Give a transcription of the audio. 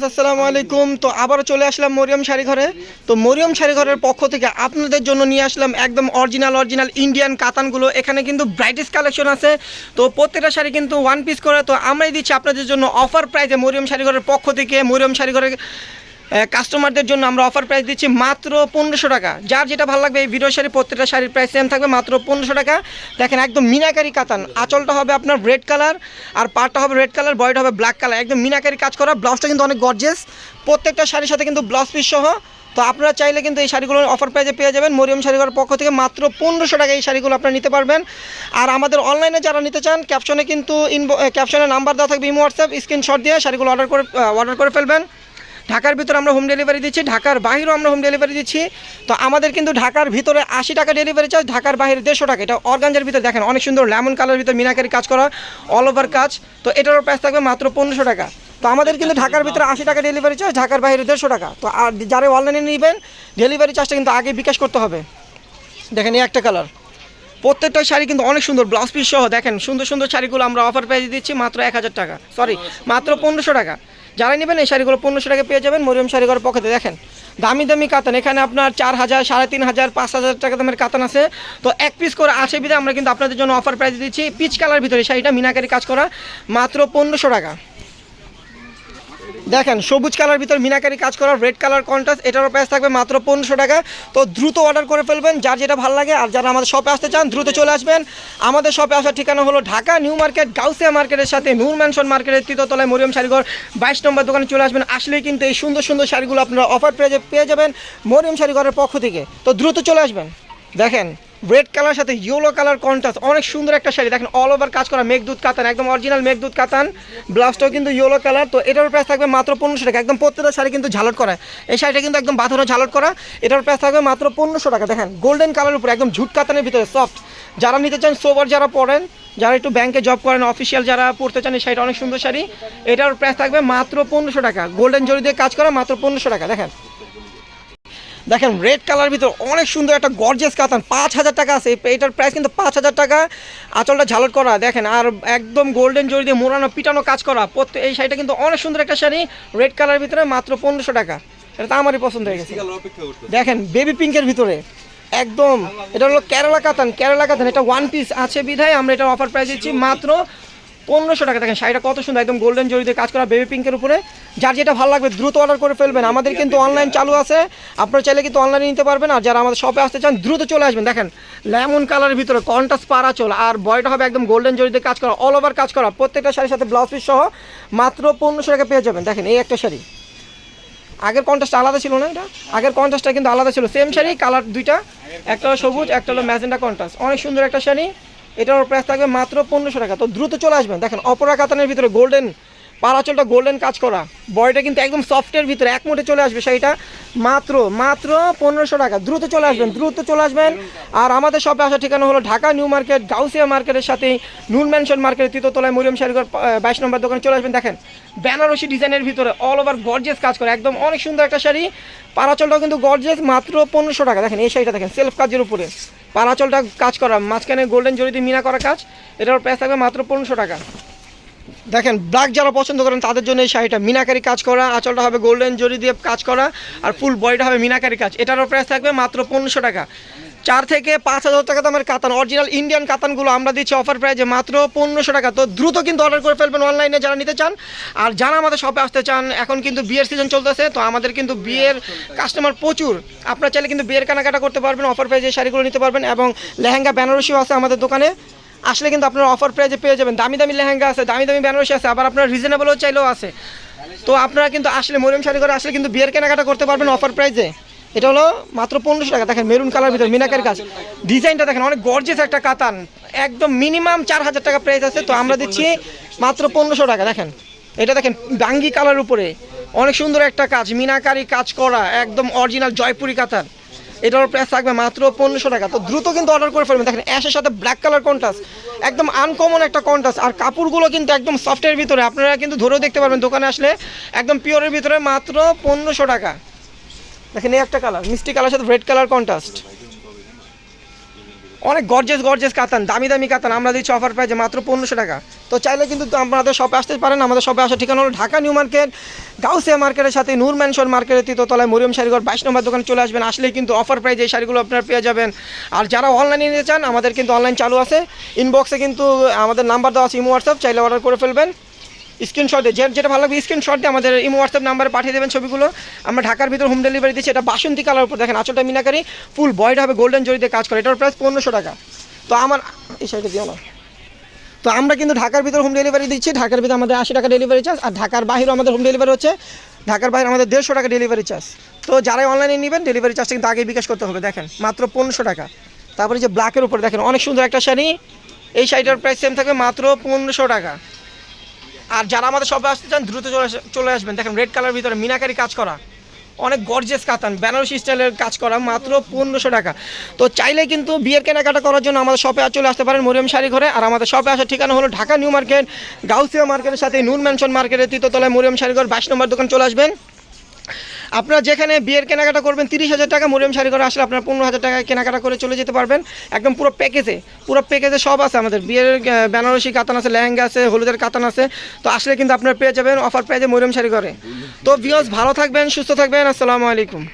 আসসালামু আলাইকুম। তো আবারও চলে আসলাম মরিয়ম শাড়ি ঘরে। তো মরিয়ম শাড়ি ঘরের পক্ষ থেকে আপনাদের জন্য নিয়ে আসলাম একদম অরিজিনাল অরিজিনাল ইন্ডিয়ান কাতানগুলো। এখানে কিন্তু ব্রাইটেস্ট কালেকশন আছে। তো প্রত্যেকটা শাড়ি কিন্তু ওয়ান পিস করে। তো আমরাই দিচ্ছি আপনাদের জন্য অফার প্রাইসে মরিয়ম শাড়ি ঘরের পক্ষ থেকে। মরিয়ম শাড়ি ঘরের কাস্টমারদের জন্য আমরা অফার প্রাইস দিচ্ছি মাত্র পনেরোশো টাকা। যার যেটা ভালো লাগবে এই ভিডিও শাড়ি প্রত্যেকটা শাড়ির প্রাইস সেম থাকবে, মাত্র পনেরোশো টাকা। দেখেন একদম মিনাকারি কাতান। আঁচলটা হবে আপনার রেড কালার আর পাটটা হবে রেড কালার বডিটা হবে ব্ল্যাক কালার একদম মিনাকারি কাজ করা ব্লাউজটা কিন্তু অনেক গর্জেস প্রত্যেকটা শাড়ির সাথে কিন্তু ব্লাউজ পিস সহ। তো আপনারা চাইলে কিন্তু এই শাড়িগুলো অফার প্রাইজে পেয়ে যাবেন। মরিয়ম শাড়িঘরের পক্ষ থেকে মাত্র পনেরোশো টাকা এই শাড়িগুলো আপনারা নিতে পারবেন। আর আমাদের অনলাইনে যারা নিতে চান ক্যাপশনে কিন্তু ইনবো ক্যাপশনে নাম্বার দেওয়া থাকবে, ইমো হোয়াটসঅ্যাপ স্ক্রিনশট দিয়ে শাড়িগুলো অর্ডার করে অর্ডার করে ফেলবেন। ঢাকার ভিতরে আমরা হোম ডেলিভারি দিচ্ছি, ঢাকার বাইরেও আমরা হোম ডেলিভারি দিচ্ছি। তো আমাদের কিন্তু ঢাকার ভিতরে আশি টাকা ডেলিভারি চার্জ ঢাকার বাইরে দেড়শো টাকা। এটা অর্গানজার ভিতরে দেখেন, অনেক সুন্দর লেমন কালার ভিতরে মিনাকারি কাজ করা অল ওভার কাজ। তো এটারও প্রাইস থাকবে মাত্র পনেরোশো টাকা। তো আমাদের কিন্তু ঢাকার ভিতরে আশি টাকা ডেলিভারি চার্জ ঢাকার বাইরে দেড়শো টাকা। তো আর যারা অনলাইনে নেবেন ডেলিভারি চার্জটা কিন্তু আগে বিকাশ করতে হবে। দেখেন এই একটা কালার প্রত্যেকটা শাড়ি কিন্তু অনেক সুন্দর ব্লাউজ পিস সহ। দেখেন সুন্দর সুন্দর শাড়িগুলো আমরা অফার প্রাইজে দিচ্ছি মাত্র এক হাজার টাকা। সরি মাত্র পনেরোশো টাকা। যারা নেবেন এই শাড়িগুলো পনেরোশো টাকা পেয়ে যাবেন মরিয়ম শাড়িঘর পক্ষে দেখেন, দামি দামি কাতান। এখানে আপনার চার হাজার, সাড়ে তিন হাজার, পাঁচ হাজার টাকা দামের কাতান আছে। তো এক পিস করে আছে বিধে আমরা কিন্তু আপনাদের জন্য অফার প্রাইস দিচ্ছি। পিচ কালার ভিতরে শাড়িটা মিনাকারি কাজ করা, মাত্র পনেরোশো টাকা। দেখেন, সবুজ কালার ভিতর মিনাকারি কাজ করা রেড কালার কন্ট্রাস্ট এটারও প্রাইস থাকবে মাত্র পনেরোশো টাকা। তো দ্রুত অর্ডার করে ফেলবেন, যার যেটা ভালো লাগে আর যারা আমাদের শপে আসতে চান, দ্রুত চলে আসবেন। আমাদের শপে আসার ঠিকানা হলো ঢাকা নিউ মার্কেট, গাউসিয়া মার্কেটের সাথে নূর ম্যানশন মার্কেটের তৃতীয়তলায় মরিয়ম শাড়িঘর। বাইশ নম্বর দোকানে চলে আসবেন, আসলেই কিন্তু এই সুন্দর সুন্দর শাড়িগুলো আপনারা অফার পেয়ে পেয়ে যাবেন মরিয়ম শাড়িঘরের পক্ষ থেকে। তো দ্রুত চলে আসবেন। দেখেন রেড কালার সাথে ইয়েলো কালার কন্ট্রাস্ট অনেক সুন্দর একটা শাড়ি। দেখেন অল ওভার কাজ করা মেঘদূত কাতান, একদম অরিজিনাল মেঘদূত কাতান। ব্লাউজটাও কিন্তু ইয়েলো কালার তো এটার প্রাইস থাকবে মাত্র পনেরোশো টাকা। একদম প্রত্যেকটা শাড়ি কিন্তু ঝালট করা। এই শাড়িটা কিন্তু একদম বাঁধানো ঝালট করা। এটার প্রাইস থাকবে মাত্র পনেরোশো টাকা। দেখেন গোল্ডেন কালার উপরে একদম ঝুট কাতানের ভিতরে সফট যারা নিতে চান সোবার যারা পড়েন যারা একটু ব্যাংকে জব করেন অফিসিয়াল যারা পড়তে চান, এই শাড়িটা অনেক সুন্দর শাড়ি। এটার প্রাইস থাকবে মাত্র পনেরোশো টাকা। গোল্ডেন জরি দিয়ে কাজ করা, মাত্র পনেরোশো টাকা। দেখেন দেখেন রেড কালার ভিতর অনেক সুন্দর একটা গর্জেস কাতান পাঁচ হাজার টাকা আছে। এটার প্রাইস কিন্তু পাঁচ হাজার টাকা। আঁচলটা ঝালট করা দেখেন আর একদম গোল্ডেন জরি দিয়ে মোড়ানো পিটানো কাজ করা। প্রত্যেক এই শাড়িটা কিন্তু অনেক সুন্দর একটা শাড়ি রেড কালার ভিতরে মাত্র পনেরোশো টাকা। এটা তো আমারই পছন্দ হয়ে গেছে। দেখেন বেবি পিঙ্কের ভিতরে। একদম এটা হলো কেরালা কাতান কেরালা কাতান এটা ওয়ান পিস আছে বিধায়। আমরা এটা অফার প্রাইস দিচ্ছি মাত্র পনেরোশো টাকা দেখেন, শাড়িটা কত সুন্দর, একদম গোল্ডেন জরিতে কাজ করা বেবি পিঙ্কের উপরে। যার যেটা ভালো লাগবে দ্রুত অর্ডার করে ফেলবেন। আমাদের কিন্তু অনলাইন চালু আছে। আপনারা চাইলে কিন্তু অনলাইনে নিতে পারবেন। আর যারা আমাদের শপে আসতে চান, দ্রুত চলে আসবেন। দেখেন লেমন কালারের ভিতরে কন্টাস পারা চল আর বয়টা হবে একদম গোল্ডেন জরিতে কাজ করা অল ওভার কাজ করা। প্রত্যেকটা শাড়ির সাথে ব্লাউজ পিস সহ মাত্র পনেরোশো টাকা পেয়ে যাবেন। দেখেন, এই একটা শাড়ি। আগের কন্টাস্টটা আলাদা ছিল না এটা? আগের কন্টাস্টটা কিন্তু আলাদা ছিল। সেম শাড়ি কালার দুইটা। একটা হলো সবুজ, একটা হলো ম্যাজেন্ডা কন্টাস্ট অনেক সুন্দর একটা শাড়ি। এটার প্রাইস থাকবে মাত্র পনেরোশো টাকা। তো দ্রুত চলে আসবেন। দেখেন, অপরা কাতানের ভিতরে গোল্ডেন পারাচলটা গোল্ডেন কাজ করা। বডিটা কিন্তু একদম সফটের ভিতরে, এক মুঠে চলে আসবে শাড়িটা। মাত্র মাত্র পনেরোশো টাকা। দ্রুত চলে আসবেন, দ্রুত চলে আসবেন। আর আমাদের শপে আসার ঠিকানা হলো ঢাকা নিউ মার্কেট, গাউসিয়া মার্কেটের সাথে নুন ম্যানশন মার্কেটের তৃতীয়তলায় মরিয়ম শাড়িঘর বাইশ নম্বর দোকানে চলে আসবেন। দেখেন, বেনারসি ডিজাইনের ভিতরে অল ওভার গর্জেস কাজ করে। একদম অনেক সুন্দর একটা শাড়ি। পারাচলটাও কিন্তু গর্জেস মাত্র পনেরোশো টাকা। দেখেন, এই শাড়িটা দেখেন সেলফ কাজের উপরে। পারাচলটা কাজ করা, মাঝখানে গোল্ডেন জড়িতে মিনা করা কাজ। এটার প্রাইস থাকবে মাত্র পনেরোশো টাকা। দেখেন ব্ল্যাক যারা পছন্দ করেন, তাদের জন্য এই শাড়িটা। মিনাকারি কাজ করা, আঁচলটা হবে গোল্ডেন জরি দিয়ে কাজ করা, আর ফুল বডিটা হবে মিনাকারি কাজ। এটারও প্রাইস থাকবে মাত্র পনেরোশো টাকা। চার থেকে পাঁচ হাজার টাকা দামের কাতান অরিজিনাল ইন্ডিয়ান কাতানগুলো আমরা দিচ্ছি অফার প্রাইজে মাত্র পনেরোশো টাকা। তো দ্রুত কিন্তু অর্ডার করে ফেলবেন অনলাইনে যারা নিতে চান। আর যারা আমাদের শপে আসতে চান, এখন কিন্তু বিয়ের সিজন চলতেছে, তো আমাদের কিন্তু বিয়ের কাস্টমার প্রচুর। আপনারা চাইলে কিন্তু বিয়ের কেনাকাটা করতে পারবেন অফার প্রাইজে শাড়িগুলো নিতে পারবেন, এবং লেহেঙ্গা, বেনারসিও আছে আমাদের দোকানে। আসলে কিন্তু আপনারা অফার প্রাইজে পেয়ে যাবেন। দামি দামি লেহেঙ্গা আছে, দামি দামি বেনারসি আছে, আবার আপনার রিজনেবলও চাইলেও আছে। তো আপনারা কিন্তু আসলে মরিয়ম শাড়ি করে আসলে কিন্তু বিয়ের কেনাকাটা করতে পারবেন অফার প্রাইজে এটা হলো মাত্র পনেরোশো টাকা। দেখেন মেরুন কালার ভিতরে, মিনাকের কাজ। ডিজাইনটা দেখেন, অনেক গর্জেস একটা কাতান। একদম মিনিমাম চার হাজার টাকা প্রাইস আছে। তো আমরা দিচ্ছি মাত্র পনেরোশো টাকা। দেখেন, এটা দেখেন ডাঙ্গি কালার উপরে। অনেক সুন্দর একটা কাজ, মিনাকারি কাজ করা, একদম অরিজিনাল জয়পুরি কাতান। এটার প্রাইস থাকবে মাত্র পনেরোশো টাকা। তো দ্রুত কিন্তু অর্ডার করে ফেলবেন। দেখেন অ্যাশের সাথে ব্ল্যাক কালার কন্ট্রাস্ট একদম আনকমন একটা কন্ট্রাস্ট আর কাপড়গুলো কিন্তু একদম সফটের ভিতরে, আপনারা কিন্তু ধরেও দেখতে পারবেন, দোকানে আসলে একদম পিওরের ভিতরে মাত্র পনেরোশো টাকা। দেখেন, এই একটা কালার মিষ্টি কালার সাথে রেড কালার কন্ট্রাস্ট অনেক গর্জেস গর্জেস কাতান, দামি দামি কাতান। আমরা দিচ্ছি অফার প্রাইজে মাত্র পনেরোশো টাকা। তো চাইলে কিন্তু আমাদের শপে আসতে পারেন। আমাদের শপে আসার ঠিকানা হলো ঢাকা নিউ মার্কেট, গাউসিয়া মার্কেটের সাথে নূর ম্যানশন মার্কেটের তৃতীয়তলায় মরিয়ম শাড়িঘর বাইশ নম্বর দোকানে চলে আসবেন। আসলেই কিন্তু অফার প্রাইজে এই শাড়িগুলো আপনারা পেয়ে যাবেন। আর যারা অনলাইনে নিতে চান, আমাদের কিন্তু অনলাইন চালু আছে। ইনবক্সে কিন্তু আমাদের নাম্বার দেওয়া আছে, ইমো হোয়াটসঅ্যাপ চাইলে অর্ডার করে ফেলবেন। স্ক্রিনশট দিয়ে। যেটা ভালো লাগবে স্ক্রিনশট দিয়ে আমাদের ইমো হোয়াটসঅ্যাপ নাম্বারে পাঠিয়ে দেবেন ছবিগুলো। আমরা ঢাকার ভিতর হোম ডেলিভারি দিচ্ছি। এটা বাসন্তী কালার উপর। দেখেন, আঁচলটা মিনাকারি ফুল বয়ড হবে গোল্ডেন জরিতে কাজ করে। এটার প্রাইস পনেরোশো টাকা। তো আমার এই সাইডে দিও না। তো আমরা কিন্তু ঢাকার ভিতর হোম ডেলিভারি দিচ্ছি। ঢাকার ভিতর আমাদের আশি টাকা ডেলিভারি চার্জ আর ঢাকার বাইরেও আমাদের হোম ডেলিভারি হচ্ছে ঢাকার বাইরে আমাদের দেড়শো টাকা ডেলিভারি চার্জ তো যারাই অনলাইনে নেবেন ডেলিভারি চার্জটা কিন্তু আগে বিকাশ করতে হবে। দেখেন, মাত্র পনেরোশো টাকা। তারপরে যে ব্ল্যাকের উপর, দেখেন, অনেক সুন্দর একটা শাড়ি। এই শাড়িটার প্রাইস সেম থাকবে মাত্র পনেরোশো টাকা। আর যারা আমাদের শপে আসতে চান, দ্রুত চলে চলে আসবেন। দেখেন রেড কালার ভিতরে মিনাকারি কাজ করা। অনেক গর্জেস কাতান বেনারসি স্টাইলের কাজ করা, মাত্র পনেরোশো টাকা। তো চাইলে কিন্তু বিয়ের কেনাকাটা করার জন্য আমাদের শপে চলে আসতে পারেন মরিয়ম শাড়ি ঘরে। আর আমাদের শপে আসার ঠিকানা হলো ঢাকা নিউ মার্কেট, গাউসিয়া মার্কেটের সাথে নুন ম্যানশন মার্কেটের তৃতীয়তলায় মরিয়ম শাড়ি ঘর, বাইশ নম্বর দোকান চলে আসবেন। আপনারা যেখানে বিয়ের কেনাকাটা করবেন, তিরিশ হাজার টাকা মরিয়াম শাড়ি করে আসলে আপনার পনেরো হাজার টাকায় কেনাকাটা করে চলে যেতে পারবেন। একদম পুরো প্যাকেজে পুরো প্যাকেজে সব আছে আমাদের। বিয়ের বেনারসি কাতান আছে, লেহেঙ্গা আছে, হলুদের কাতান আছে। তো আসলে কিন্তু আপনার পেয়ে যাবেন অফার পেয়ে যাবেন মরিয়াম শাড়ি করে তো ভিওস ভালো থাকবেন, সুস্থ থাকবেন, আসসালামু আলাইকুম।